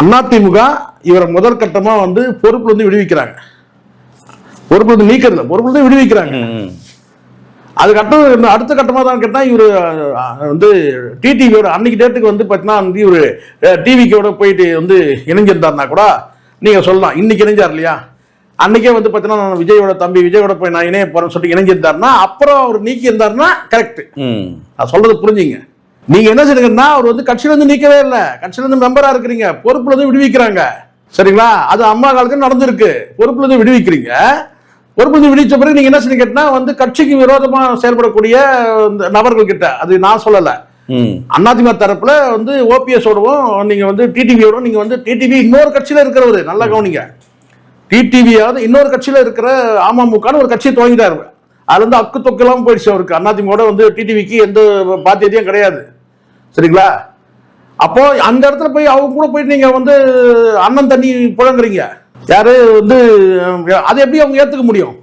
அதிமுக இவரை முதல் கட்டமா வந்து பொறுப்புல இருந்து விடுவிக்கிறாங்க. பொறுப்புல இருந்து நீக்கிறது பொறுப்புல இருந்து விடுவிக்கிறாங்க. ம். அது கட்டம் இந்த அடுத்த கட்டமா தான் கேட்டா இவரு வந்து டிடிவியோட அன்னைக்கு டேட்டுக்கு வந்து பார்த்தீங்கன்னா வந்து இவரு டிவிக்கோட போயிட்டு வந்து இணைஞ்சிருந்தாருனா கூட நீங்க சொல்லலாம் இன்னைக்கு இணைஞ்சார் இல்லையா? அன்னைக்கே வந்து பார்த்தீங்கன்னா நான் விஜயோட தம்பி விஜயோட போய் நான் இணைய போறேன்னு சொல்லிட்டு இணைஞ்சிருந்தாருன்னா அப்புறம் அவர் நீக்கி இருந்தாருன்னா கரெக்ட். நான் சொல்றது புரிஞ்சுங்க. நீங்க என்ன செய்யுங்கன்னா அவர் வந்து கட்சியில இருந்து நீக்கவே இல்லை. கட்சியில இருந்து மெம்பரா இருக்கிறீங்க. பொறுப்புல இருந்து விடுவிக்கிறாங்க. சரிங்களா? அது அம்மா காலத்துல நடந்திருக்கு. பொறுப்புல இருந்து விடுவிக்கிறீங்க. பொறுப்புல இருந்து விடுவிச்ச பிறகு நீங்க என்ன செய்யுங்க கேட்டா வந்து கட்சிக்கு விரோதமா செயல்படக்கூடிய நபர்கள் கிட்ட அது நான் சொல்லல. அதிமுக தரப்புல வந்து ஓபிஎஸ் ஓடவும் நீங்க வந்து டிடிவியோட நீங்க வந்து டிடிவி இன்னொரு கட்சியில இருக்கிறவரு. நல்லா கவனிங்க. டிடிவியாவது இன்னொரு கட்சியில இருக்கிற அமமுகன்னு ஒரு கட்சியை துவங்கிட்டாரு. அதுல இருந்து அக்கு தொக்கெல்லாம் போயிடுச்சு அவருக்கு. அதிமுக வந்து டிடிவிக்கு எந்த பாத்தியத்தையும் கிடையாது. சரிங்களா? அப்போ அந்த இடத்துல போய் அவங்க கூட போயிட்டு நீங்க வந்து அண்ணன் தண்ணி புழங்குறீங்க. யாரு வந்து அது எப்படி அவங்க ஏத்துக்க முடியும்?